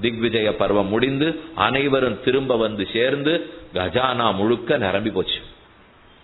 திக்விஜய பருவம் முடிந்து அனைவரும் திரும்ப வந்து சேர்ந்து கஜானா முழுக்க நிரம்பி போச்சு.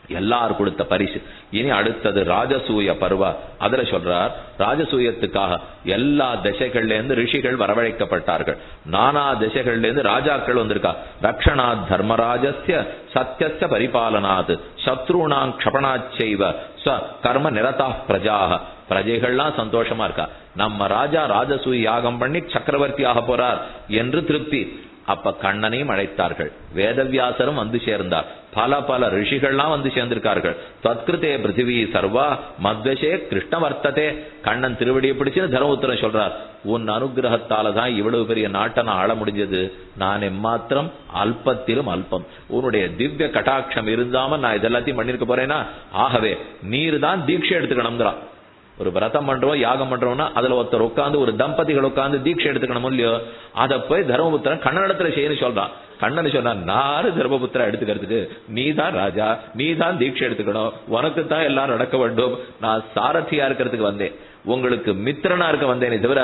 எல்லார் கொடுத்த பரிசு. இனி அடுத்தது ராஜசூய பருவ. அதுல சொல்றார் ராஜசூயத்துக்காக எல்லா திசைகள்ல இருந்து ரிஷிகள் வரவழைக்கப்பட்டார்கள். நானா திசைகள்ல இருந்து ராஜாக்கள் வந்திருக்கா? ரக்ஷணா தர்மராஜஸ்ய சத்தியஸ்ய பரிபாலனாத். சத்ருணாங் க்ஷபணாச்சைவ. ச கர்ம நிரதா பிரஜாக. பிரஜைகள்லாம் சந்தோஷமா இருக்கா? நம்ம ராஜா ராஜசூய யாகம் பண்ணி சக்கரவர்த்தி ஆக போறார் என்று திருப்தி. அப்ப கண்ணனையும் அழைத்தார்கள். வேதவியாசரும் வந்து சேர்ந்தார். பல பல ரிஷிகள்லாம் வந்து சேர்ந்திருக்கார்கள். தத்கிருத்தே பிருத்திவி சர்வா மத்வசே கிருஷ்ண வர்த்ததே. கண்ணன் திருவடியை பிடிச்சுன்னு தர்மபுத்திரன் சொல்றார் உன் அனுகிரகத்தால தான் இவ்வளவு பெரிய நாட்டை நான் ஆள முடிஞ்சது. நான் எம்மாத்திரம் அல்பத்திலும் அல்பம். உன்னுடைய திவ்ய கட்டாட்சம் இருந்தாம நான் இதெல்லாத்தையும் பண்ணிருக்க போறேன்னா ஆகவே நீர் தான் தீட்சை எடுத்துக்கணுங்கிறான் ஒரு விரதம் பண்றோம் யாகம் பண்றோம்னா அதுல ஒருத்தர் உட்காந்து ஒரு தம்பதிகள் உட்காந்து தீட்சை எடுத்துக்கணும் இல்லையோ அதை போய் தர்மபுத்திரன் கண்ணனிடத்துல செய்யணும் சொல்றான். கண்ணன் சொன்னா நாலு தர்மபுத்திரா எடுத்துக்கிறதுக்கு நீ தான் ராஜா நீ தான் தீட்சை எடுத்துக்கணும். உனக்கு தான் எல்லாரும் நடக்க வேண்டும். நான் சாரதியா இருக்கிறதுக்கு வந்தேன். உங்களுக்கு மித்திரனா இருக்க வந்தேனே தவிர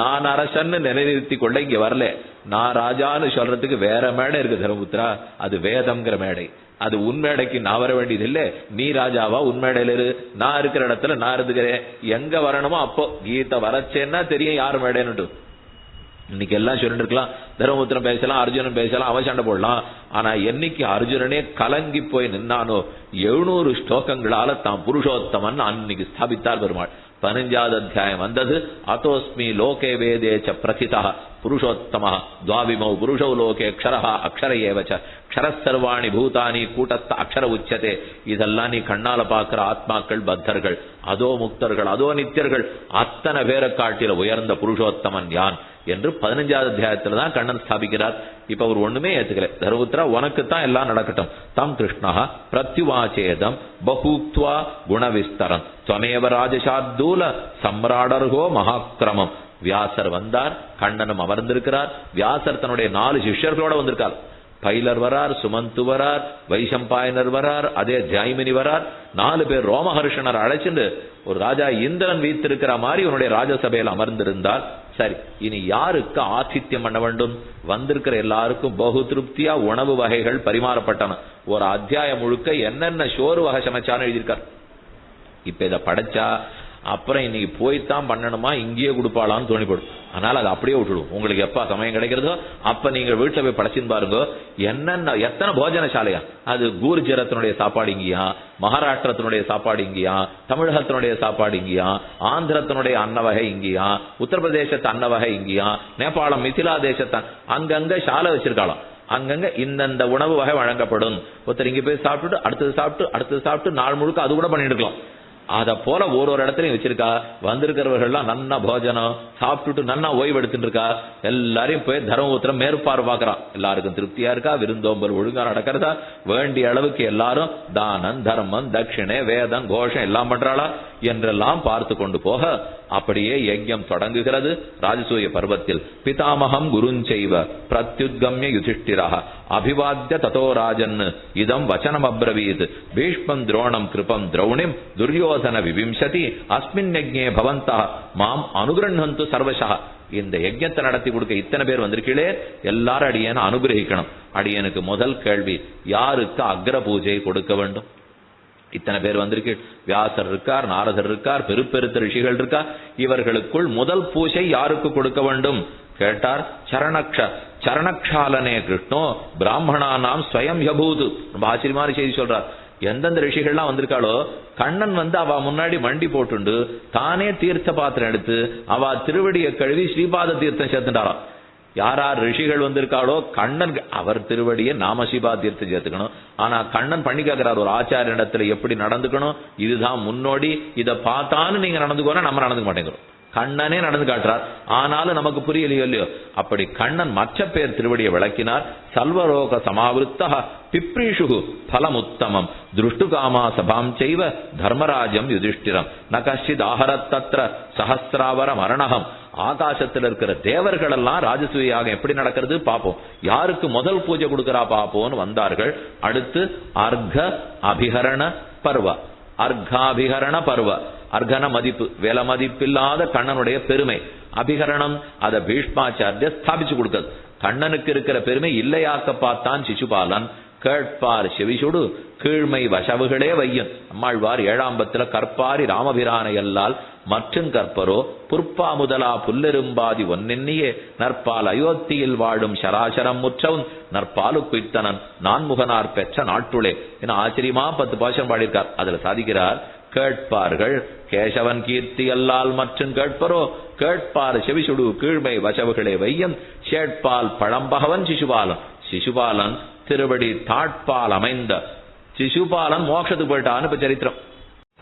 நான் அரசன்னு நிலைநிறுத்தி கொள்ள இங்க வரல. நான் ராஜான்னு சொல்றதுக்கு வேற மேடை இருக்கு தர்மபுத்திரா. அது வேதம்ங்கிற மேடை. அது உன்மேடைக்கு நான் வர வேண்டியது இல்ல நீ ராஜாவா உன்மேடையில இரு. நான் இருக்கிற இடத்துல நான் இருந்துக்கிறேன். எங்க வரணுமோ அப்போ கீதை வரச்சேன்னா தெரியும் யார் மேடைன்னு இன்னைக்கு எல்லாம் சொல்லிட்டு இருக்கலாம். தர்மபுத்திரம் பேசலாம் அர்ஜுனன் பேசலாம் அவன் சண்டை போடலாம். ஆனா என்னைக்கு அர்ஜுனனே கலங்கி போய் நின்னானோ எழுநூறு ஸ்லோகங்களால தான் புருஷோத்தமன் அன்னைக்கு ஸ்தாபித்தார் பெருமாள். பதினஞ்சாவது அத்தியாயம் வந்தது அத்தோஸ்மி லோகே வேதேச்ச பிரசிதா புருஷோத்தம துவாவிமௌ புருஷௌ லோகே அக்ஷரஹா அக்ஷர ஏவச்ச க்ஷரசர்வாணி பூதானி கூட்டத்த அக்ஷர உச்சதே இதெல்லாம் நீ கண்ணால பார்க்கிற ஆத்மாக்கள் பத்தர்கள் அதோ முக்தர்கள் அதோ நித்தியர்கள் அத்தனை பேரை காட்டில உயர்ந்த புருஷோத்தமன் யான் என்று பதினஞ்சாவது அத்தியாயத்துல தான் கண்ணன் ஸ்தாபிக்கிறார். இப்ப அவர் ஒண்ணுமே ஏத்துக்கல. தர்மபுத்திரா உனக்கு தான் எல்லாம் நடக்கட்டும். தம் கிருஷ்ணா பிரத்யுவாச்சேதம் பகூக்துவா குணவிஸ்தரம். துவமேவ ராஜசார்தூல சம்ராடர்கோ மகாக்கிரமம் வியாசர் வந்தார் கண்ணனும் அமர்ந்திருக்கிறார் வியாசர் தன்னுடைய நாலு சிஷ்யர்களோட வந்திருக்கார் பைலர் வரார் சுமந்து வரார் வைசம்பாயனர் வரார் அதே ஜாய்மினி வரார் நாலு பேர் ரோமஹர்ஷனர் அழைச்சிட்டு ஒரு ராஜா இந்திரன் வீத்திருக்கிற மாதிரி உன்னுடைய ராஜசபையில் அமர்ந்திருந்தார் சரி இனி யாருக்கு ஆதித்யம் பண்ண வேண்டும் வந்திருக்கிற எல்லாருக்கும் பகு திருப்தியா உணவு வகைகள் பரிமாறப்பட்டன ஒரு அத்தியாயம் முழுக்க என்னென்ன சோறு வகை சமைச்சான்னு எழுதியிருக்கார் இப்ப இதை படைச்சா அப்புறம் இன்னைக்கு போய்த்தான் பண்ணணுமா இங்கேயே கொடுப்பாளான்னு தோணிப்படும். அதனால அதை அப்படியே விட்டுடும் உங்களுக்கு எப்ப சமயம் கிடைக்கிறதோ அப்ப நீங்க வீட்டுல போய் படைச்சுன்னு பாருங்க என்னென்ன எத்தனை போஜனசாலையா? அது கூர்ஜரத்தினுடைய சாப்பாடு இங்கேயா மகாராஷ்டிரத்தினுடைய சாப்பாடு இங்கேயா தமிழகத்தினுடைய சாப்பாடு இங்கேயா ஆந்திரத்தினுடைய அன்ன வகை இங்கேயா உத்தரப்பிரதேசத்து அன்ன வகை இங்கேயா நேபாளம் மிथिला தேசத்தான் அங்கங்க சாலை வச்சிருக்காளாம். அங்கங்க இந்தந்த உணவு வகை வழங்கப்படும். ஒருத்தர் இங்க போய் சாப்பிட்டுட்டு அடுத்தது சாப்பிட்டு அடுத்தது சாப்பிட்டு நாள் முழுக்க அது கூட பண்ணிட்டு இருக்கலாம். அத போல ஒரு ஒரு இடத்துலயும் வச்சிருக்கா? வந்திருக்கிறவர்கள்லாம் நன்னா போஜனம் சாப்பிட்டுட்டு நன்னா ஓய்வு எடுத்துட்டு இருக்கா எல்லாரையும் போய் தர்மபுத்திரம் மேற்பார்வை பார்க்கறான். எல்லாருக்கும் திருப்தியா இருக்கா? விருந்தோம்பல் ஒழுங்கா நடக்கிறதா? வேண்டிய அளவுக்கு எல்லாரும் தானம் தர்மம் தட்சிணை வேதம் கோஷம் எல்லாம் பண்றாளா? என்றெல்லாம் பார்த்து கொண்டு போக அப்படியே யஜ்யம் தொடங்குகிறது. ராஜசூய பர்வத்தில் பிதாமகம் குருஞ்செய்வ பிரத்யுத்கம்ய யுதிஷ்டிரா அபிவாத்திய ததோ ராஜன் இதம் வச்சனம் அப்ரவீத். பீஷ்மம் துரோணம் கிருபம் திரௌணிம் துரியோதன விவிம்சதி அஸ்மின் யஜ்ஞே பவந்தா. மாம் அனுகிரண்ணந்து சர்வசா. இந்த யஜ்யத்தை நடத்தி கொடுக்க இத்தனை பேர் வந்திருக்கீங்களே எல்லாரும் அடியனை அனுகிரகிக்கணும். அடியனுக்கு முதல் கேள்வி யாருக்கு அக்ர பூஜை கொடுக்க வேண்டும்? இத்தனை பேர் வந்திருக்கு. வியாசர் இருக்கார் நாரதர் இருக்கார் பெருப்பெருத்த ரிஷிகள் இருக்கா? இவர்களுக்குள் முதல் பூஜை யாருக்கு கொடுக்க வேண்டும்? கேட்டார் சரணக்ஷ சரணக்ஷாலனே கிருஷ்ணோ பிராமணா நாம் ஸ்வயம் யபூது ரொம்ப ஆச்சரியமான செய்தி சொல்றார். எந்தெந்த ரிஷிகள்லாம் வந்திருக்காளோ கண்ணன் வந்து அவ முன்னாடி மண்டி போட்டுண்டு தானே தீர்த்த பாத்திரம் எடுத்து அவ திருவடியை கழுவி ஸ்ரீபாத தீர்த்தம் சேர்த்துட்டாராம் யாரார் ரிஷிகள் வந்திருக்காளோ கண்ணன் அவர் திருவடியை நாம சிவா சேர்த்துக்கணும். ஆனா கண்ணன் பண்ணி கேட்கிறார் ஒரு ஆச்சாரிய இடத்துல எப்படி நடந்துக்கணும்? இதுதான் முன்னோடி இதை பார்த்தான்னு நீங்க நடந்துக்கோனா நம்ம நடந்துக்க மாட்டேங்கிறோம். கண்ணனே நடந்து காட்டுறார். ஆனாலும் நமக்கு புரியலையோ இல்லையோ? அப்படி கண்ணன் மற்ற பேர் திருவடியை விளக்கினார். சல்வரோக சமாவிருத்த பிப்ரீஷு பலமுத்தமம். துருஷ்டு காமா சபாம் செய்வ தர்மராஜம் யுதிஷ்டிரம். ந கஷ்டித் ஆஹரத்தத்திர சஹசிராவர மரணகம் ஆகாசத்தில் இருக்கிற தேவர்கள் எல்லாம் ராஜசூயாக எப்படி நடக்கிறது பார்ப்போம் யாருக்கு முதல் பூஜை கொடுக்கறா பார்ப்போம்னு வந்தார்கள். அடுத்து அர்க்க அபிகரண பர்வ. அர்க்காபிகரண பர்வ. அர்கன மதிப்பு வில மதிப்பில்லாத கண்ணனுடைய பெருமை. அபிகரணம் அதை பீஷ்மாச்சாரிய ஸ்தாபிச்சு கொடுக்கிறது கண்ணனுக்கு இருக்கிற பெருமை இல்லையாக்க பார்த்தான் சிசுபாலன். கேட்பார் செவிசுடு கீழ்மை வசவுகளே வையும். அம்மாழ்வார் ஏழாம்பத்தில் கற்பாரி ராமபிரானை அல்லால் மற்றும் கற்பரோ புற்பா முதலா புல்லெரும்பாதி ஒன்னென்னியே நற்பால் அயோத்தியில் வாழும் சராசரம் முற்றவும் நற்பாலு குய்த்தனன் நான்முகனார் பெற்ற நாட்டுளே என ஆச்சரியமா பத்து பாஷம் பாடியிருக்கார். அதுல சாதிக்கிறார் கேட்பார்கள் கேசவன் கீர்த்தி அல்லால் மற்றும் கேட்பரோ கேட்பார் செவிசுடு கீழ்மை வசவுகளே வையம் சேட்பால் பழம்பகவன் சிசுபாலன் சிசுபாலன் திருவடி தாட்பால் அமைந்த சிசுபாலன் மோட்சத்துக்கு போயிட்டான்னு இப்ப சரித்திரம்.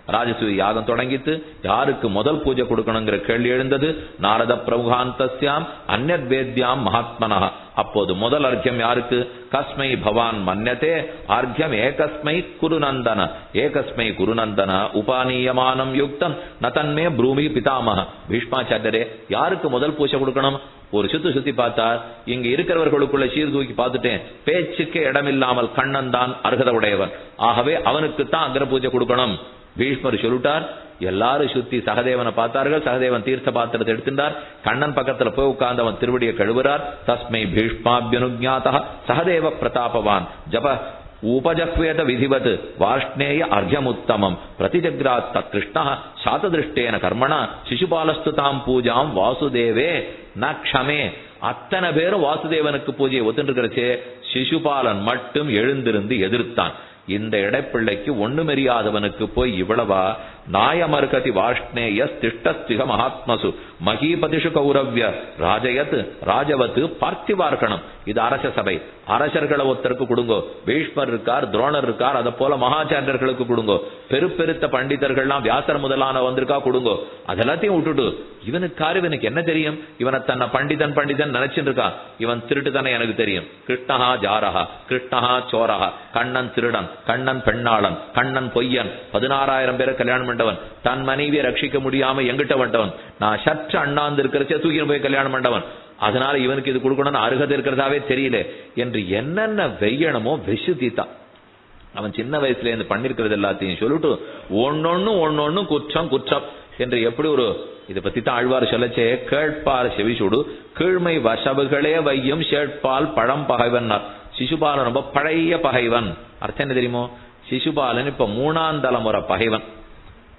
ராஜசூய யாகம் தொடங்கித்து யாருக்கு முதல் பூஜை கொடுக்கணுங்கிற கேள்வி எழுந்தது? நாரத பிரபுகாந்தஸ்யாம் அந்நத்வேத்யாம் மகாத்மனா அப்போது முதல் அர்க்கியம் யாருக்கு? கஸ்மை பவான் மன்யத்தே அர்க்கியம் ஏகஸ்மை குருநந்தன. ஏகஸ்மை குருநந்தன உபானீயமானம் யுக்தம். நதன்மே ப்ரூமி பிதாமக பீஷ்மாச்சாரியரே யாருக்கு முதல் பூஜை கொடுக்கணும்? ஒரு சுத்து சுத்தி பார்த்தார். இங்க இருக்கிறவர்களுக்குள்ள சீர்தூக்கி பார்த்துட்டேன். பேச்சுக்கு இடமில்லாமல் கண்ணன் தான் அருகத உடையவன் ஆகவே அவனுக்கு தான் அக்ர பூஜை கொடுக்கணும். பீஷ்மர் சொல்லிட்டார். எல்லாரும் சுத்தி சகதேவனை பார்த்தார்கள். சகதேவன் தீர்த்த பாத்திரத்தை எடுத்துட்டார். கண்ணன் பக்கத்துல போய் உட்கார்ந்து அவன் திருவடியை கழுவுறார். தஸ்மை பீஷ்மாபியனுஜாத்தா சகதேவ பிரதாபவான். ஜப உபஜக்வேத விதிவத் வாஷ்ணேய அர்ஹ்யமுத்தமம் பிரதிஜக்ராத் கிருஷ்ணா சாததிருஷ்டேன கர்மணா. சிசுபாலஸ்து தாம் பூஜாம் வாசுதேவே. நான் க்ஷமே. அத்தனை பேரும் வாசுதேவனுக்கு பூஜையை ஒத்துருக்கிறச்சே சிசுபாலன் மட்டும் எழுந்திருந்து எதிர்த்தான். இந்த இடைப்பிள்ளைக்கு ஒண்ணுமெரியாதவனுக்கு போய் இவ்வளவா? நாயமர்கதி வாஷ்ணேய திஷ்டஸ்திக மகாத்மசு. மகீபதிஷு கௌரவ்ய. ராஜயத் ராஜவத்து பார்த்திவார்க்கணும் இது அரச சபை. அரசர்களை ஒருத்தருக்கு கொடுங்கோ. பீஷ்மர் இருக்கார் துரோணர் இருக்கார் அதை போல மகாச்சாரியர்களுக்கு கொடுங்கோ. பெருப்பெருத்த பண்டிதர்கள்லாம் வியாசர் முதலான வந்திருக்கா கொடுங்கோ. அதெல்லாத்தையும் விட்டுட்டு இவனுக்காரு இவனுக்கு என்ன தெரியும்? இவனை தன்னை பண்டிதன் பண்டிதன் நினைச்சிட்டு இருக்கான் இவன் திருட்டு தானே எனக்கு தெரியும். கிருஷ்ணஹா ஜாரஹா கிருஷ்ணஹா சோரஹா. கண்ணன் திருடன் கண்ணன் பெண்ணாளன் கண்ணன் பொய்யன். பதினாறாயிரம் பேரை கல்யாணம் பண்ணவன் தன் மனைவியை ரட்சிக்க முடியாம எங்கிட்ட வந்தவன். நான் சற்று அண்ணாந்து இருக்கிறச்சே தூக்கி போய் கல்யாணம் பண்ணவன். அதனால இவனுக்கு இது கொடுக்கணும்னு அருகதை இருக்கிறதாவே தெரியல. என்று என்னென்ன வெய்யணமோ வெசு அவன் சின்ன வயசுல இருந்து பண்ணிருக்கிறது எல்லாத்தையும் சொல்லிட்டு ஒன்னொன்னு ஒன்னொன்னு குற்றம் குற்றம். என்று எப்படி ஒரு இதை பத்தி தான் ஆழ்வார் சொல்லச்சே கேட்பார் செவிசுடு கீழ்மை வசவுகளே வையும் ஷேட்பால் பழம் பகைவன்னார் சிசுபாலன் ரொம்ப பழைய பகைவன். அர்த்தம் என்ன தெரியுமோ? சிசுபாலன் இப்ப மூணாம் தலைமுறை பகைவன்.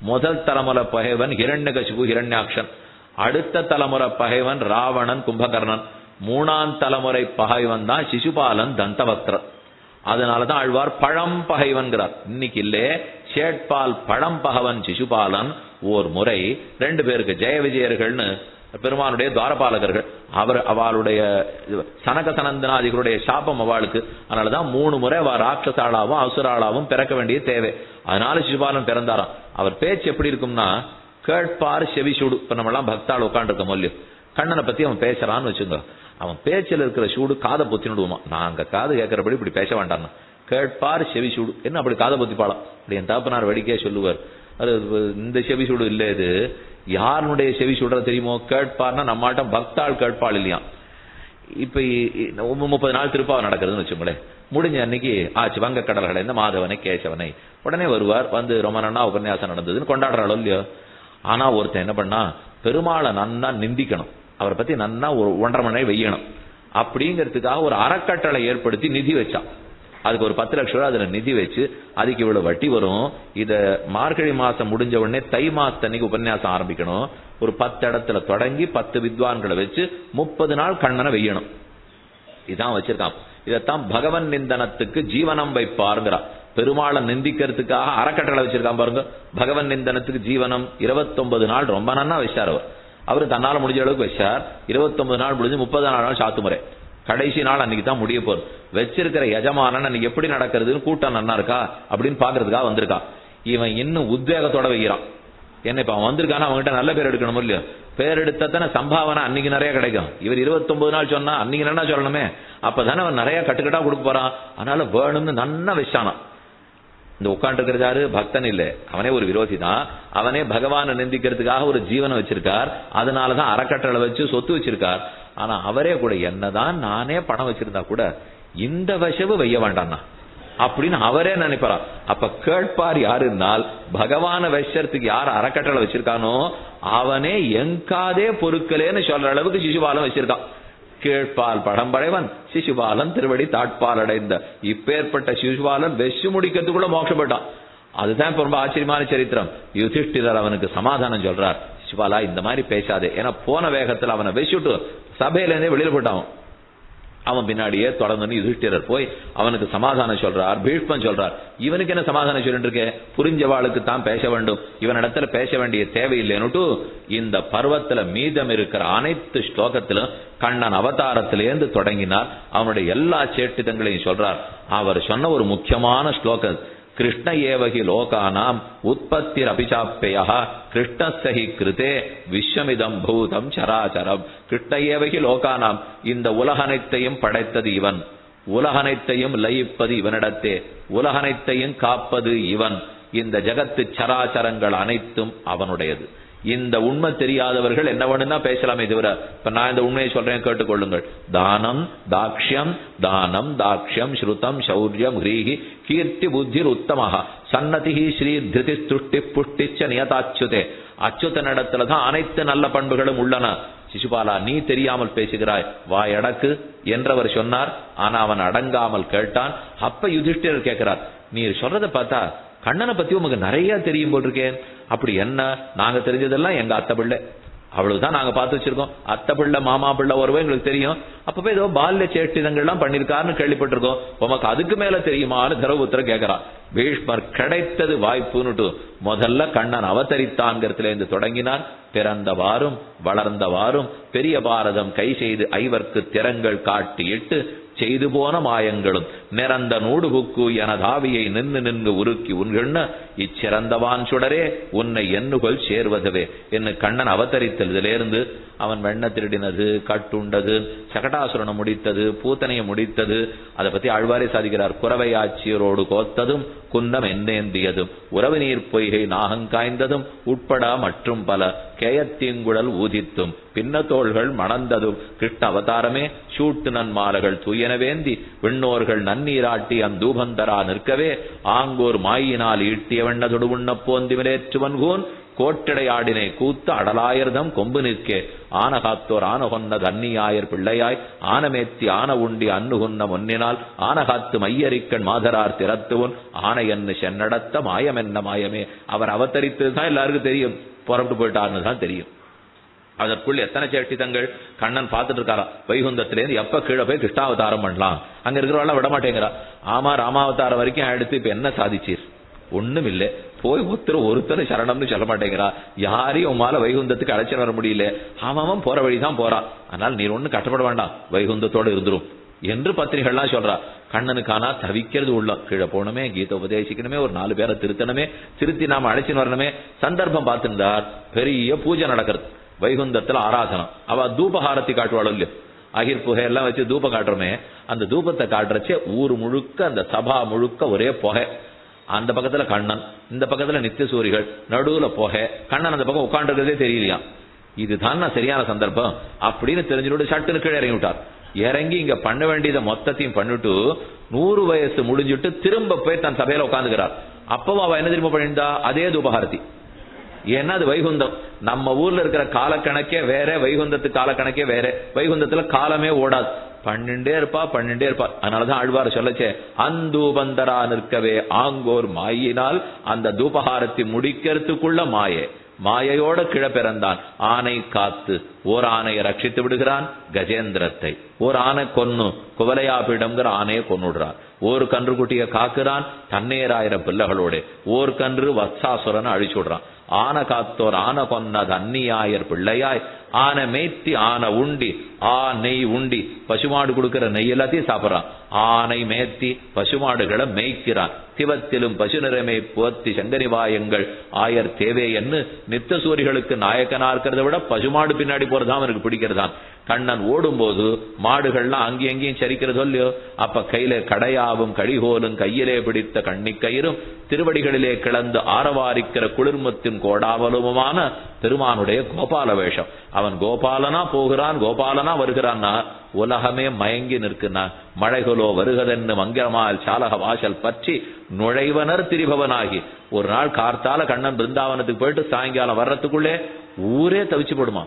முதல் தலைமுறை பகைவன் ஹிரண்யகசிபு ஹிரண்யாக்ஷன். அடுத்த தலைமுறை பகைவன் ராவணன் கும்பகர்ணன். மூணாம் தலைமுறை பகைவன் தான் சிசுபாலன் தந்தவக்திரன் அதனாலதான் ஆழ்வார் பழம் பகைவன்கிறார். இன்னைக்கு இல்லே சேட்பால் பழம் பகவன் சிசுபாலன் ஓர் முறை ரெண்டு பேருக்கு ஜெய விஜயர்கள்னு பெருமானுடைய துவாரபாலகர்கள் அவர் அவளுடைய சனக சனந்தனாதிகளுடைய சாபம் அவளுக்கு. அதனாலதான் மூணு முறை அவ ராட்சசாளாவும் அசுராளாவும் பிறக்க வேண்டிய தேவை. அதனால சிசுபாலன் பிறந்தாராம் அவர் பேச்சு எப்படி இருக்கும்னா கேட்பார் செவிசூடு இப்ப நம்ம எல்லாம் பக்தாள் உட்காந்துருக்க மொழியும் கண்ணனை பத்தி அவன் பேசுறான்னு வச்சுங்க அவன் பேச்சில் இருக்கிற சூடு காதை பொத்தினுடுவான் நாங்க காது கேட்கறபடி இப்படி பேச வேண்டாம் கேட்பார் செவி சூடு. என்ன அப்படி காதை பொத்திப்பாளாம்? அப்படி என் தாப்பனார் வடிக்கே சொல்லுவார். அது இந்த செவி சூடு இல்லை இது. யாருடைய செவி சொல்றது தெரியுமோ? கேட்பார்னா நம்மள்ட்ட பக்தாள் கேட்பாள் இல்லையா? இப்ப முப்பது நாள் திருப்பாவை நடக்கிறதுன்னு வச்சுங்களேன் முடிஞ்ச அன்னைக்கு ஆச்சு வங்க கடல்களை மாதவனை கேசவனை. உடனே வருவார் வந்து ரொம்ப நன்னா உபன்யாசம் நடந்ததுன்னு கொண்டாடுறாளோ இல்லையோ? ஆனா ஒருத்தன் என்ன பண்ணா பெருமாளை நன்னா நிந்திக்கணும். அவரை பத்தி நன்னா ஒரு ஒன்றரை மணி நேரம் வெய்யணும். அப்படிங்கிறதுக்காக ஒரு அறக்கட்டளை ஏற்படுத்தி நிதி வச்சான். அதுக்கு ஒரு பத்து லட்சம் ரூபாய் அதுல நிதி வச்சு அதுக்கு இவ்வளவு வட்டி வரும். இத மார்கழி மாசம் முடிஞ்ச உடனே தை மாசத்தன்னைக்கு உபன்யாசம் ஆரம்பிக்கணும். ஒரு பத்து இடத்துல தொடங்கி பத்து வித்வான்களை வச்சு முப்பது நாள் கண்ணனை வெய்யணும். இதான் வச்சிருக்கான். இதத்தான் பகவன் நிந்தனத்துக்கு ஜீவனம் வைப்பாருங்கிறா. பெருமாளை நிந்திக்கிறதுக்காக அறக்கட்டளை வச்சிருக்கான் பாருங்க. பகவன் நிந்தனத்துக்கு ஜீவனம் இருபத்தொன்பது நாள் ரொம்ப நன்னா வச்சார் அவர். அவரு தன்னால முடிஞ்ச அளவுக்கு வச்சார். இருபத்தொன்பது நாள் முடிஞ்சு முப்பது நாள் சாத்து முறை கடைசி நாள் அன்னைக்கு தான் முடிய போகுது. வச்சிருக்கிற எஜமானன் அன்னைக்கு எப்படி நடக்கிறதுன்னு கூட்டம் நன்னா இருக்கா? அப்படின்னு பாக்குறதுக்காக வந்திருக்கான் இவன் இன்னும் உத்வேகத்தோட வைக்கிறான். என்ன இப்ப அவன் வந்திருக்கானா? அவன்கிட்ட நல்ல பேர் எடுக்கணும் இல்லையோ? பேர் எடுத்தானே சம்பாவனை அன்னைக்கு நிறைய கிடைக்கும். இவர் இருபத்தொன்பது நாள் சொன்னா அன்னைக்கு என்ன சொல்லணுமே? அப்பதானே அவன் நிறைய கட்டுக்கட்டா கொடுக்க போறான். அதனால வேணும்னு நன்னா வச்சானான். இந்த உட்காந்துருக்கிறது யாரு பக்தன் இல்ல. அவனே ஒரு விரோதி தான். அவனே பகவானை நிந்திக்கிறதுக்காக ஒரு ஜீவனை வச்சிருக்கார். அதனாலதான் அறக்கட்டளை வச்சு சொத்து வச்சிருக்கார். ஆனா அவரே கூட என்னதான் நானே பணம் வச்சிருந்தா கூட இந்த வசவு வைய வேண்டாம்னா அப்படின்னு அவரே நினைப்பாரா அப்ப கேட்பார் யாருன்னால் பகவான வைஷத்துக்கு யார் அறக்கட்டளை வச்சிருக்கானோ அவனே எங்காதே பொருட்களேன்னு சொல்ற அளவுக்கு சிசுபாலம் வச்சிருக்கான். கீழ்ப்பால் படம்படைவன் சிசுபாலன் திருவடி தாட்பால் அடைந்த. இப்பேற்பட்ட சிசுபாலன் வெச்சு முடிக்கிறதுக்குள்ள மோட்சப்பட்டான் அதுதான் இப்ப ரொம்ப ஆச்சரியமான சரித்திரம். யுதிஷ்டிரர் அவனுக்கு சமாதானம் சொல்றார். சிசுபாலா இந்த மாதிரி பேசாதே. ஏன்னா போன வேகத்துல அவனை வெச்சுட்டு சபையில இருந்தே வெளியில் போட்டான் அவன் பின்னாடியே தொடர்ந்து யுதிஷ்டிரர் போய் அவனுக்கு சமாதானம் சொல்றார் பீஷ்மன் சொல்றார். இவனுக்கு என்ன சமாதானம் சொல்லிட்டு இருக்கே புரிஞ்சவாளுக்கு தான் பேச வேண்டும். இவனிடத்துல பேச வேண்டிய தேவையில்லைன்னுட்டு இந்த பருவத்துல மீதம் இருக்கிற அனைத்து ஸ்லோகத்திலும் கண்ணன் அவதாரத்திலேருந்து தொடங்கினார். அவனுடைய எல்லா சேட்டிதங்களையும் சொல்றார். அவர் சொன்ன ஒரு முக்கியமான ஸ்லோகம் கிருஷ்ண ஏவகி லோகானாம் உற்பத்திர் அபிசாப்பய கிருஷ்ணஸ்தகி கிருதே விஸ்வமிதம் பூதம் சராச்சரம் கிருஷ்ண ஏவகி லோகானாம். இந்த உலகனைத்தையும் படைத்தது இவன். உலகனைத்தையும் லயிப்பது இவனிடத்தே. உலகனைத்தையும் காப்பது இவன். இந்த ஜகத்து சராச்சரங்கள் அனைத்தும் அவனுடையது. இந்த உண்மை தெரியாதவர்கள் என்ன வேணும்னா பேசலாமே தவிர இப்ப நான் இந்த உண்மையை சொல்றேன் கேட்டுக்கொள்ளுங்கள். தானம் தாக்ஷ்யம் தானம் தாக்ஷ்யம் ஸ்ருதம் சௌரியம் ஹ்ரீஹி கீர்த்தி புத்திர் உத்தமஹா. சன்னதி ஸ்ரீ திருதி துஷ்டி புஷ்டிச்ச நியதாச்சுதே. அச்சுதனிடத்துல தான் அனைத்து நல்ல பண்புகளும் உள்ளன. சிசுபாலா நீ தெரியாமல் பேசுகிறாய். வா எடக்கு என்றவர் சொன்னார். ஆனா அவன் அடங்காமல் கேட்டான். அப்ப யுதிஷ்டிரர் கேட்கிறார். நீ சொல்றதை பார்த்தா கண்ணனை பத்தி உமக்கு நிறைய தெரியும் போட்டிருக்கேன் அப்படி என்ன? நாங்க தெரிஞ்சதெல்லாம் எங்க அத்தை பிள்ளை. அவ்வளவுதான் நாங்க பார்த்து வச்சிருக்கோம். அத்தை பிள்ளை மாமா பிள்ளை உறவு எங்களுக்கு தெரியும். அப்பவே ஏதோ பால்ய சேட்டிதங்கள்லாம் பண்ணிருக்காருன்னு கேள்விப்பட்டிருக்கோம். உமக்கு அதுக்கு மேல தெரியுமான்னு தரவுத்தர கேட்கிறான் பீஷ்மர் கிடைத்தது வாய்ப்புன்னுட்டு முதல்ல கண்ணன் அவதரித்தாங்கிறதுல இருந்து தொடங்கினார் பிறந்தவாறும் வளர்ந்தவாறும் பெரிய பாரதம் கை செய்து ஐவர்க்கு திறங்கள் காட்டி இட்டு செய்து போன மாயங்களும். நிறந்த நூடுபுக்கு எனதாவியை நின்று நின்று உருக்கி உன்கண்ண இச்சிறந்தவான் சுடரே உன்னை எண்ணுகொள் சேர்வதுவே. என்று கண்ணன் அவதரித்ததிலிருந்து அவன் வெண்ண திருடினது கட்டுண்டது சகடாசுரனை முடித்தது பூத்தனையை முடித்தது அதை பத்தி ஆழ்வாரே சாதிக்கிறார். குறவை ஆட்சியரோடு கோத்ததும் குந்தம் எண்ணேந்தியதும் உறவு நீர் பொய்கை நாகங்காய்ந்ததும் உட்பட மற்றும் பல கேயத்தீங்குழல் ஊதித்தும் பின்னத்தோள்கள் மணந்ததும் கிருஷ்ண அவதாரமே சூட்டு நன்மாலகள் தூயனவேந்தி விண்ணோர்கள் நன் தண்ணீராட்டி அந்தூபந்தரா நிற்கவே ஆங்கோர் மாயினால் ஈட்டிய வண்ணதொடு உண்ண போந்திமிலேற்றுவன்கூன் கோட்டடை ஆடினை கூத்து அடலாயிரதம் கொம்பு நிற்கே. ஆனகாத்தோர் ஆனகொன்ன தன்னியாயர் பிள்ளையாய். ஆனமேத்தி ஆன உண்டி அன்னுகுன்ன முன்னினால். ஆனகாத்து மையரிக்கண் மாதரார் திறத்துவன். ஆனையன்னு சென்னடத்த மாயம் என்ன மாயமே. அவர் அவதரித்தது தான் எல்லாருக்கும் தெரியும். புறப்பட்டு போயிட்டார்னு தான் தெரியும். அதற்குள் எத்தனை சேட்டிதங்கள் கண்ணன் பார்த்துட்டு இருக்காரா வைகுந்தத்திலேருந்து எப்ப கீழே போய் கிருஷ்ணாவதாரம் பண்ணலாம்? அங்க இருக்கிறவெல்லாம் விட மாட்டேங்கிறா. ஆமா ராமாவதாரம் வரைக்கும் எடுத்து இப்ப என்ன சாதிச்சீர்? ஒண்ணும் இல்ல போய் ஒருத்தர் ஒருத்தர் சரணம்னு சொல்ல மாட்டேங்கிறா. யாரையும் உமால வைகுந்தத்துக்கு அழைச்சிட்டு வர முடியல. அவன் போற வழிதான் போறான் அதனால நீர் ஒண்ணு கட்டப்பட வேண்டாம். வைகுந்தத்தோட இருந்துரும் என்று பத்திரிகைகள்லாம் சொல்றா. கண்ணனுக்கானா தவிக்கிறது உள்ள. கீழே போகணுமே கீதை உபதேசிக்கணுமே ஒரு நாலு பேரை திருத்தணுமே திருத்தி நாம அழைச்சின்னு வரணுமே. சந்தர்ப்பம் பார்த்திருந்தார். பெரிய பூஜை நடக்கிறது. வைகுந்தத்துல ஆராதனம். அவ தூபஹாரத்தி காட்டுவாள் இல்லையோ? அகிர் புகை எல்லாம் வச்சு தூபம் காட்டுறோமே. அந்த தூபத்தை காட்டுறச்சே ஊர் முழுக்க அந்த சபா முழுக்க ஒரே புகை. அந்த பக்கத்துல கண்ணன் இந்த பக்கத்துல நித்திய சூரிகள் நடுவுல புகை. கண்ணன் அந்த பக்கம் உட்காந்துருக்கிறதே தெரியலையா? இதுதான் நான் சரியான சந்தர்ப்பம். அப்படின்னு தெரிஞ்சுட்டு சட்டுன்னு கீழே இறங்கி விட்டார். இறங்கி இங்க பண்ண வேண்டியதை மொத்தத்தையும் பண்ணிட்டு நூறு வயசு முடிஞ்சுட்டு திரும்ப போய் தன் சபையில உட்காந்துக்கிறார் அப்பவும் அவ என்ன திரும்ப பண்ணியிருந்தா? அதே தூபஹாரதி ஏன்னா அது வைகுந்தம்? நம்ம ஊர்ல இருக்கிற காலக்கணக்கே வேற வைகுந்தத்து காலக்கணக்கே வேற. வைகுந்தத்துல காலமே ஓடாது. பன்னெண்டே இருப்பா பன்னெண்டே இருப்பா. அதனாலதான் ஆழ்வார் சொல்லச்சே அந்தூபந்தரா நிற்கவே ஆங்கோர் மாயினால் அந்த தூபஹாரத்தை முடிக்கிறதுக்குள்ள மாயே. மாயையோட கிழ பிறந்தான் ஆனை காத்து ஓர் ஆணையை ரட்சித்து விடுகிறான் கஜேந்திரத்தை. ஓர் ஆனை கொன்னு குவலையாபிடம்ங்கிற ஆனையை கொன்னுடுறான். ஒரு கன்று குட்டியை காக்குறான் தன்னேராயிரம் பிள்ளைகளோட. ஓர் கன்று வத்சாசுரனை அழிச்சு விடுறான் ஆன காத்தோர் ஆன கொன்னது அந்நியாயர் பிள்ளையாய் ஆன மேய்த்தி ஆன உண்டி ஆ நெய் உண்டி பசுமாடு கொடுக்கிற நெய் எல்லாத்தையும் சாப்பிடுறான். ஆனை மேத்தி பசுமாடுகளை மேய்க்கிறான். திவத்திலும் பசு நிறமை போத்தி சங்கரிவாயங்கள். ஆயர் தேவே என்று நித்த சூரிகளுக்கு நாயக்கனா இருக்கிறத விட பசுமாடு பின்னாடி போறதாம் அவனுக்கு பிடிக்கிறதான் கண்ணன் ஓடும்போது மாடுகள்லாம் அங்கேயும் எங்கேயும் சரிக்கிறது இல்லையோ அப்ப கையில கடையாவும் கடிகோலும் கையிலே பிடித்த கண்ணிக்கயிறும் திருவடிகளிலே கிளந்து ஆரவாரிக்கிற குளிர்மத்தின் கோடாவலுமான பெருமானுடைய கோபால வேஷம் அவன் கோபாலனா போகிறான் கோபாலனா வருகிறான்னா உலகமே மயங்கி நிற்குனா மழைகளோ வருகதென்னு மங்கிரமால் சாலக வாசல் பற்றி நுழைவனர் திரிபவனாகி ஒரு நாள் கார்த்தால கண்ணன் பிருந்தாவனத்துக்கு போயிட்டு சாயங்காலம் வர்றதுக்குள்ளே ஊரே தவிச்சு போடுமா.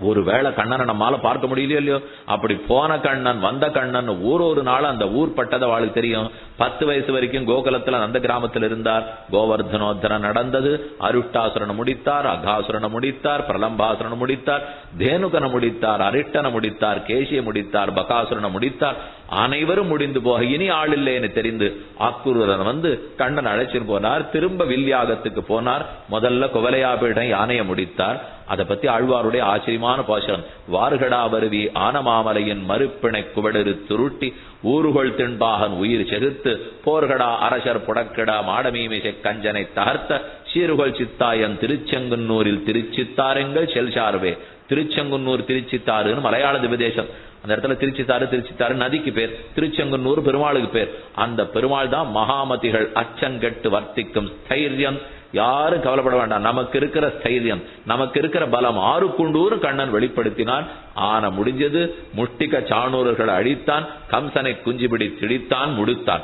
ஒருவேளை கண்ணனை நம்மால பார்க்க முடியலையோ இல்லையோ? அப்படி போன கண்ணன் வந்த கண்ணன் ஊர் ஒரு நாள் அந்த ஊர் பட்டதை அவளுக்கு தெரியும். பத்து வயசு வரைக்கும் கோகுலத்துல அந்த கிராமத்தில் இருந்தார். கோவர்தனோத்தரம் நடந்தது. அருஷ்டாசுரனை முடித்தார் அகாசுரனை முடித்தார் பிரலம்பாசுரனை முடித்தார் தேனுகனை முடித்தார் அரிட்டனை முடித்தார் கேசியை முடித்தார் பகாசுரனை முடித்தார். அனைவரும் முடிந்து போக இனி ஆள் இல்லைன்னு தெரிந்து ஆக்குருரன் வந்து கண்ணன் அழைச்சிட்டு போனார். திரும்ப வில்யாகத்துக்கு போனார். முதல்ல குவலையாபீடம் யானையை முடித்தார். அதை பத்தி ஆழ்வாருடைய ஆச்சரியமான பாசனம். வார்கடா வருவி ஆனமாமலையின் மறுப்பிணை குவடரு துருட்டி ஊருகொள் திண்பாகன் உயிர் செகுத்து போர்கடா அரசர் புடக்கடா மாடமீமிசை கஞ்சனை தகர்த்த சீருகொள் சித்தாயன் திருச்செங்குன்னூரில் திருச்சித்தாரெங்கள் செல்சார்வே. திருச்செங்குன்னூர் திருச்சித்தாறுன்னு மலையாள திபதேசம். அந்த இடத்துல திருச்சித்தாறு திருச்சித்தாறு நதிக்கு பேர் திருச்செங்குன்னூர் பெருமாளுக்கு பேர். அந்த பெருமாள் தான் மகாமதிகள் அச்சங்கெட்டு வர்த்திக்கும் ஸ்தைரியம் யாரும் கவலைப்பட வேண்டாம். நமக்கு இருக்கிற ஸ்தைரியம் நமக்கு இருக்கிற பலம். ஆறுக்குண்டூர் கண்ணன் வெளிப்படுத்தினான். ஆன முடிஞ்சது முஷ்டிக சாணூரர்களை அழித்தான். கம்சனை குஞ்சிபிடி திடித்தான் முடித்தான்.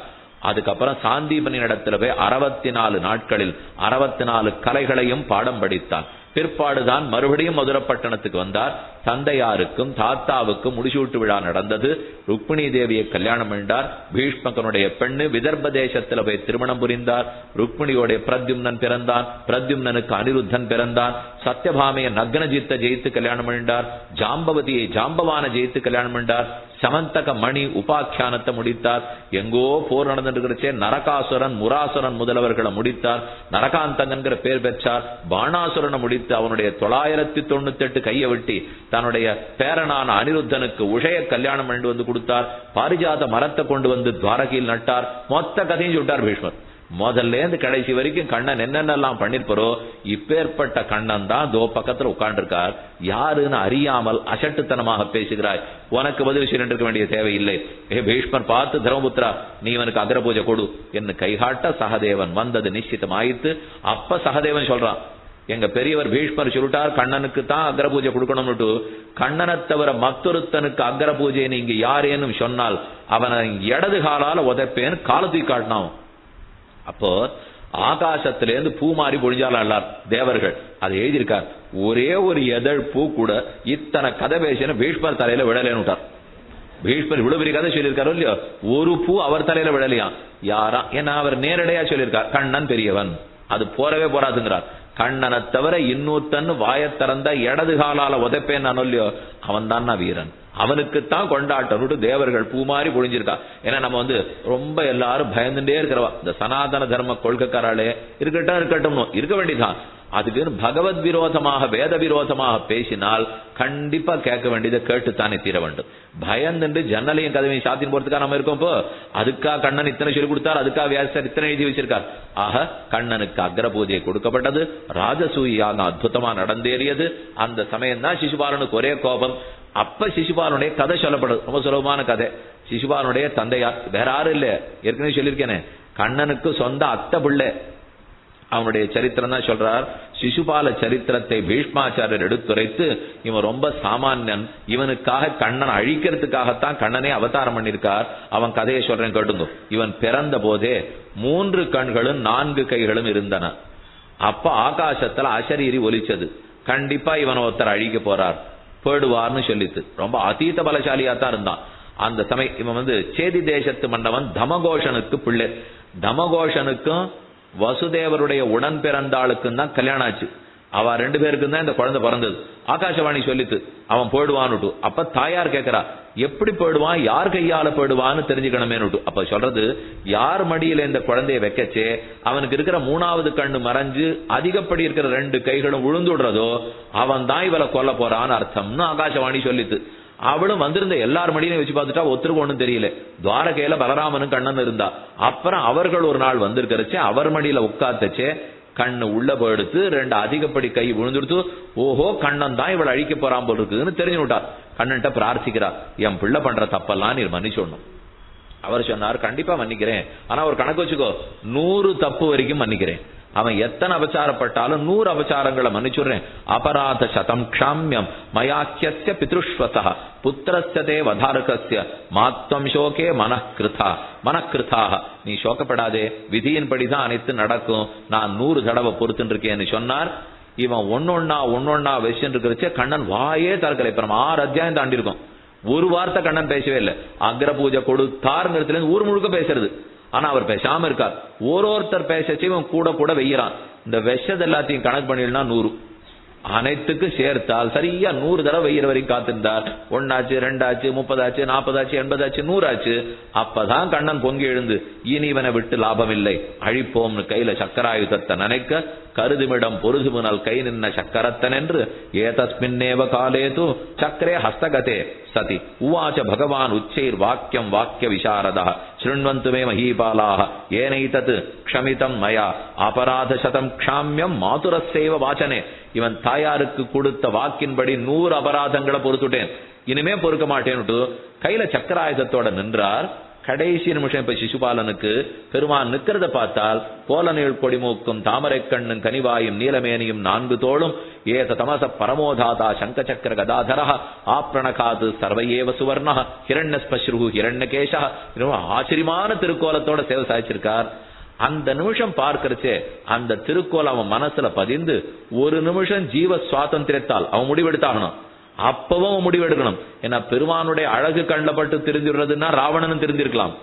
அதுக்கப்புறம் சாந்தீபனின் இடத்துல போய் அறுபத்தி நாலு நாட்களில் அறுபத்தி நாலு கலைகளையும் பாடம் படித்தார் பிற்பாடுதான் மறுபடியும் மதுரப்பட்டணத்துக்கு வந்தார். தந்தையாருக்கும் தாத்தாவுக்கும் முடிசூட்டு விழா நடந்தது. ருக்மிணி தேவியை கல்யாணம் பண்ணார் பீஷ்மகனுடைய பெண்ணு விதர்ப தேசத்துல போய் திருமணம் புரிந்தார். ருக்மிணியோடைய பிரத்யும்னன் பிறந்தான். பிரத்யும்னனுக்கு அனிருத்தன் பிறந்தான். சத்யபாமையை நக்னஜித்த ஜெயித்து கல்யாணம் பண்ணார் ஜாம்பவதியை ஜாம்பவான ஜெயித்து கல்யாணம் பண்ணார் சமந்தக மணி உபாக்கியானத்தை முடித்தார். எங்கோ போர் நடந்துருக்கிறச்சே நரகாசுரன் முராசுரன் முதலவர்களை முடித்தார். நரகாந்தகன்கிற பேர் பெற்றார். பாணாசுரனை முடித்து அவனுடைய தொள்ளாயிரத்தி தொண்ணூத்தி எட்டு கையை வெட்டி தன்னுடைய பேரனான அனிருத்தனுக்கு உஷய கல்யாணம் பண்ணி வந்து கொடுத்தார். பாரிஜாத மரத்தை கொண்டு வந்து துவாரகையில் நட்டார். மொத்த கதையும் சொல்லிட்டார் பீஷ்மர். முதல்ல இருந்து கடைசி வரைக்கும் கண்ணன் என்னென்னலாம் பண்ணிருப்பாரோ இப்பேற்பட்ட கண்ணன் தான் தோ பக்கத்துல உட்கார்ந்துருக்கார். யாருன்னு அறியாமல் அசட்டுத்தனமாக பேசுகிறாய். உனக்கு பதில் சொல்லிட்டு வேண்டிய தேவையில்லை. ஏ பீஷ்மர் பார்த்து தர்மபுத்திரா நீ இவனுக்கு அகர பூஜை கொடு. என்று கைகாட்ட சகதேவன் வந்தது நிச்சயித்தம் அப்ப சகதேவன் சொல்றான் எங்க பெரியவர் பீஷ்மர் சொல்லிட்டார் கண்ணனுக்கு தான் அக்ர பூஜை கொடுக்கணும்னுட்டு. கண்ணனை தவிர மத்தொருத்தனுக்கு அக்ர பூஜை நீங்க யாரேனும் சொன்னால் அவனை இடது காலால உதைப்பேன்னு காலத்தை காட்டினான். அப்போ ஆகாசத்திலேருந்து பூ மாறி பொழிஞ்சாலும் அல்லார் தேவர்கள். அதை எழுதியிருக்கார். ஒரே ஒரு எதழ் பூ கூட இத்தனை கதை பேசின பீஷ்மர் தலையில விடலேன்னு பீஷ்மர் இவ்வளவு பெரிய கதை சொல்லியிருக்காரோ இல்லையோ? ஒரு பூ அவர் தலையில விடலையா யாரா? ஏன்னா அவர் நேரடியா சொல்லியிருக்கார். கண்ணன் பெரியவன். அது போறவே போறாதுங்கிறார். கண்ணனை தவிர இன்னொருத்தன் வாயத் திறந்த இடது காலால உதைப்பேன் நான் அவன் தான் வீரன். அவனுக்குத்தான் கொண்டாட்டம். தேவர்கள் பூ மாதிரி ஏன்னா நம்ம வந்து ரொம்ப எல்லாரும் பயந்துட்டே இருக்கிறவா. இந்த சனாதன தர்ம கொள்கைக்காராலே இருக்கட்டும் இருக்கட்டும் இருக்க வேண்டியதான் அதுக்கு பகவத் விரோதமாக வேத விரோதமாக பேசினால் கண்டிப்பா கேட்க வேண்டியதை கேட்டுத்தானே தீர வேண்டும். பயந்துட்டு ஜன்னலையும் கதவையும் சாத்தின் போறதுக்காக நம்ம இருக்கோம் இப்போ? அதுக்காக கண்ணன் இத்தனை சொல்லி கொடுத்தார் அதுக்காக வியாசர் இத்தனை எழுதி வச்சிருக்கார். ஆக கண்ணனுக்கு அக்ர பூஜை கொடுக்கப்பட்டது ராஜசூயாக அற்புதமா நடந்தேறியது. அந்த சமயம் தான் சிசுபாலனுக்கு ஒரே கோபம். அப்ப சிசுபாலனுடைய கதை சொல்லப்படுது ரொம்ப சுலபமான கதை. சிசுபாலனுடைய தந்தையார் வேற யாரும் இல்ல ஏற்கனவே சொல்லியிருக்கேனே. கண்ணனுக்கு சொந்த அத்தை பிள்ளை அவனுடைய சரித்திரம் தான் சொல்றார். சிசுபால சரித்திரத்தை பீஷ்மாச்சாரியர் எடுத்துரைத்து இவன் ரொம்ப சாமானியன். இவனுக்காக கண்ணன் அழிக்கிறதுக்காகத்தான் கண்ணனே அவதாரம் பண்ணிருக்கார் அவன் கதையை சொல்றேன் கேட்டுங்க. இவன் பிறந்த போதே மூன்று கண்களும் நான்கு கைகளும் இருந்தன. அப்ப ஆகாசத்துல அசரீரி ஒலிச்சது. கண்டிப்பா இவன் ஒருத்தர் அழிக்க போறார். போயிடுவார்னு சொல்லித்து ரொம்ப அதீத பலசாலியா தான் இருந்தான். அந்த சமயம் இவன் வந்து சேதி தேசத்து மன்னவன் தமகோஷனுக்கு பிள்ளை. தமகோஷனுக்கும் வசுதேவருடைய உடன் பிறந்தாளுக்கும் தான் கல்யாணம் ஆச்சு. அவ ரெண்டு பேருக்கும் தான் இந்த குழந்தை பிறந்தது. ஆகாசவாணி சொல்லித்து அவன் போயிடுவான்னுட்டு. அப்ப தாயார் கேட்கிறா எப்படி போயிடுவான்? யார் கையால போயிடுவான்னு தெரிஞ்சுக்கணுமேனுட்டு. அப்ப சொல்றது யார் மடியில இந்த குழந்தைய வைக்கச்சே? அவனுக்கு இருக்கிற மூணாவது கண்ணு மறைஞ்சு அதிகப்படி இருக்கிற ரெண்டு கைகளும் விழுந்துடுறதோ அவன் தான் இவளை கொல்ல போறான்னு அர்த்தம்னு ஆகாசவாணி சொல்லித்து அவளும் வந்திருந்த எல்லார் மடியிலையும் வச்சு பார்த்துட்டா ஒத்துருக்கு ஒண்ணும் தெரியல. துவாரகையில பலராமனும் கண்ணன் இருந்தா. அப்புறம் அவர்கள் ஒரு நாள் வந்திருக்கிறச்சே அவர் மடியில உட்காத்தச்சே கண்ணு உள்ள போயிடுத்து ரெண்டு அதிகப்படி கை விழுந்துடுத்து ஓஹோ கண்ணன் தான் இவளை அழிக்க போறான் போல் இருக்குதுன்னு தெரிஞ்சு விட்டார் கண்ணன்ட்ட பிரார்த்திக்கிறா என் பிள்ளை பண்ற தப்பெல்லாம் நீ மன்னிச்சோடணும் அவர் சொன்னார் கண்டிப்பா மன்னிக்கிறேன். ஆனா ஒரு கணக்கு வச்சுக்கோ நூறு தப்பு வரைக்கும் மன்னிக்கிறேன். அவன் எத்தனை அபச்சாரப்பட்டாலும் நூறு அபச்சாரங்களை மன்னிச்சுடுறேன். அபராத சதம் க்ஷாமியம் மயாக்கிய பித்ருஷ்வசா புத்திரஸ்தே வதாரகசிய மாத்தம் சோகே மனக்கிருதா மனக்கிருதாக நீ சோகப்படாதே. விதியின்படிதான் அனைத்து நடக்கும். நான் நூறு தடவை பொறுத்துருக்கேன்னு சொன்னார். இவன் ஒன்னொன்னா ஒன்னொன்னா வச்சுட்டு இருக்கிறச்சே கண்ணன் வாயே தற்கலை இப்ப நம்ம ஆறு அத்தியாயம் தாண்டி இருக்கோம் ஒரு வார்த்தை கண்ணன் பேசவே இல்லை. அக்ர பூஜை கொடுத்தாருங்கிறதுல இருந்து ஊர் முழுக்க பேசுறது. ஆனா அவர் பேசாம இருக்கார். ஒரு ஒருத்தர் பேசச்சு இவன் கூட கூட வெய்யறான். இந்த விஷது எல்லாத்தையும் கணக்கு பண்ணிடனா நூறு. அனைத்துக்கும் சேர்த்தால் சரியா நூறு தடவை வெய்யற வரைக்கும் காத்திருந்தார். ஒன்னாச்சு ரெண்டாச்சு முப்பதாச்சு நாற்பதாச்சு எண்பதாச்சு நூறாச்சு. அப்பதான் கண்ணன் பொங்கி எழுந்து இனி இவனை விட்டு லாபம் இல்லை அழிப்போம்னு கையில சக்கராயுதத்தை நினைக்க ಕರುದಿಮಿಡಂ ಪುರುದುಮುನಲ್ ಕೈ ನಿನ್ನ ಚಕ್ಕರತ್ತನೆಂದು ಏತಸ್ಮಿನ್ನೇವ ಕಾಲೇತು ಚಕ್ರೆ ಹಸ್ತಗತೆ ಸತಿ ಉವಾಚ ಭಗವಾನ್ ಉಚ್ಚೈರ್ವಾಕ್ಯಂ ವಾಕ್ಯ ವಿಶಾರದ ಶೃಣ್ವಂತು ಮೇ ಮಹೀಪಾಲಾ ಏನೈತತ್ ಕ್ಷಮಿತಂ ಮಯ ಅಪರಾಧ ಶತಂ ಕ್ಷಾಮ್யம் மாதுரசேவ வாச்சனே இவன் தாயாருக்கு கொடுத்த வாக்கின்படி நூறு அபராதங்களை பொறுத்துட்டேன் இனிமே பொறுக்க மாட்டேன்னுட்டு கையில சக்கராயுதத்தோட நின்றார் கடைசி நிமிஷம் இப்ப சிசுபாலனுக்கு பெருமான் நிற்கிறத பார்த்தால் போலனில் கொடிமூக்கும் தாமரைக்கண்ணும் கனிவாயும் நீலமேனியும் நான்கு தோளும். ஏத தமச பரமோதாதா சங்க சக்கர கதாதர ஆப்ரணகாது சர்வையேவ சுவர்ண ஹிரண்யஸ்பஸ்ரு ஹிரண்யகேஷா ஆச்சரியமான திருக்கோலத்தோட சேவை சாதிச்சிருக்கார். அந்த நிமிஷம் பார்க்கறச்சே அந்த திருக்கோலம் அவன் மனசுல பதிந்து ஒரு நிமிஷம் ஜீவ சுவாதந்திரத்தால் அவன் முடிவெடுத்தாகணும். அப்பவும் முடிவெடுக்கணும். ஏன்னா பெருமானுடைய அழகு கண்டப்பட்டு தெரிஞ்சிடுறதுன்னா ராவணனும் தெரிஞ்சிருக்கலாம்.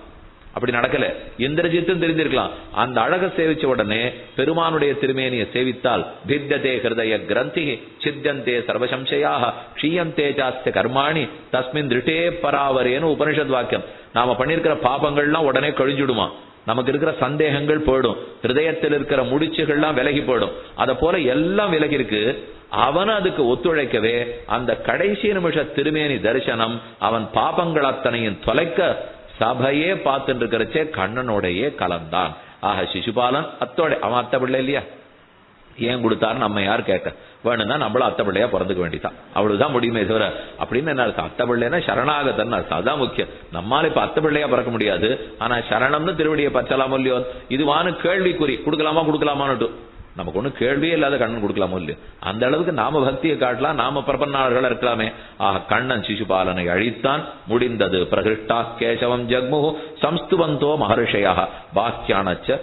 அப்படி நடக்கல. இந்திரஜித்தும் தெரிஞ்சிருக்கலாம் அந்த அழக சேவிச்ச உடனே பெருமானுடைய திருமேனியை சேவித்தால் பித்ததே ஹிருதய கிரந்தி சித்தந்தே சர்வசம்சயாக க்ஷீயந்தே ஜாஸ்த கர்மாணி தஸ்மின் திருட்டே பராவரேன்னு உபனிஷத் வாக்கியம். நாம பண்ணிருக்கிற பாபங்கள்லாம் உடனே கழிஞ்சுடுமா? நமக்கு இருக்கிற சந்தேகங்கள் போயிடும். ஹிருதயத்தில் இருக்கிற முடிச்சுகள்லாம் விலகி போயிடும். அத போல எல்லாம் விலகி இருக்கு அவன் அதுக்கு ஒத்துழைக்கவே அந்த கடைசி நிமிஷ திருமேனி தரிசனம் அவன் பாபங்கள் அத்தனையும் தொலைக்க சபையே பார்த்துட்டு இருக்கிறச்சே கண்ணனோடையே கலந்தான். ஆக சிசுபாலன் அத்தோட அவன் அத்தை பிள்ளை இல்லையா? ஏன் கொடுத்தாரு நம்ம யார் கேட்க? வேணும்னா நம்மளும் அத்தை பிள்ளையா பிறந்துக்க வேண்டிதான் அவ்வளவுதான் முடியுமே தவிர அப்படின்னு என்ன அர்த்தம்? அத்தை பிள்ளைனா சரணாகத்தன் அர்த்தம். அதான் முக்கியம். நம்மால இப்ப அத்தை பிள்ளையா பிறக்க முடியாது. ஆனா சரணம்னு திருவடியை பச்சலாமோ இல்லையோ? இதுவான கேள்விக்குறி. கொடுக்கலாமா கொடுக்கலாமான்னுட்டு நமக்கு ஒண்ணு கேள்வியே இல்லாத கண்ணன் கொடுக்கலாமோ இல்லையோ? அந்த அளவுக்கு நாம பக்தியை காட்டலாம் நாம பிரபன்னாளர்கள் இருக்கலாமே. ஆக கண்ணன் சிசுபாலனை அழித்தான் முடிந்தது. பிரகிருஷ்டா கேசவம் ஜக்மு சம்ஸ்துவந்தோ மகர்ஷயா பாக்கியானச்ச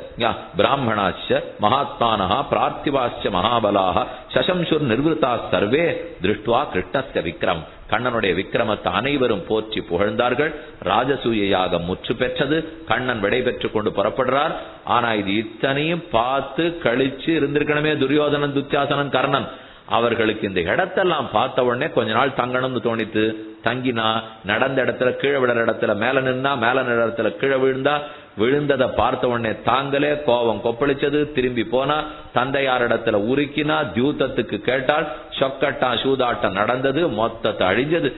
பிராமணாச்ச மகாத்மான பிரார்த்திவாச்ச மகாபலாக சசம்சுர் நிர்வൃතා சர்வே திருஷ்டுவா கிருஷ்ணஸ்க விக்ரம் கண்ணனுடைய விக்கிரமத்தை அனைவரும் போற்றி புகழ்ந்தார்கள். ராஜசூய யாகம் முற்று பெற்றது. கண்ணன் விடை பெற்று கொண்டு புறப்படுறார். ஆனா இது இத்தனையும் பார்த்து கழிச்சு இருந்திருக்கணுமே துரியோதனன் துத்தியாசனன் கர்ணன். அவர்களுக்கு இந்த இடத்தெல்லாம் பார்த்த உடனே கொஞ்ச நாள் தங்கணும்னு தோணித்து தங்கினா நடந்த இடத்துல கீழே விடுற இடத்துல மேல நின்னா மேல இடத்துல கீழே விழுந்தா விழுந்ததை பார்த்த உடனே தாங்களே கோபம் கொப்பளிச்சது. திரும்பி போனா தந்தையார் இடத்துல உருக்கினா தியூத்தத்துக்கு கேட்டால் சொக்கட்டா சூதாட்டம் நடந்தது மொத்தத்தை அழிஞ்சது.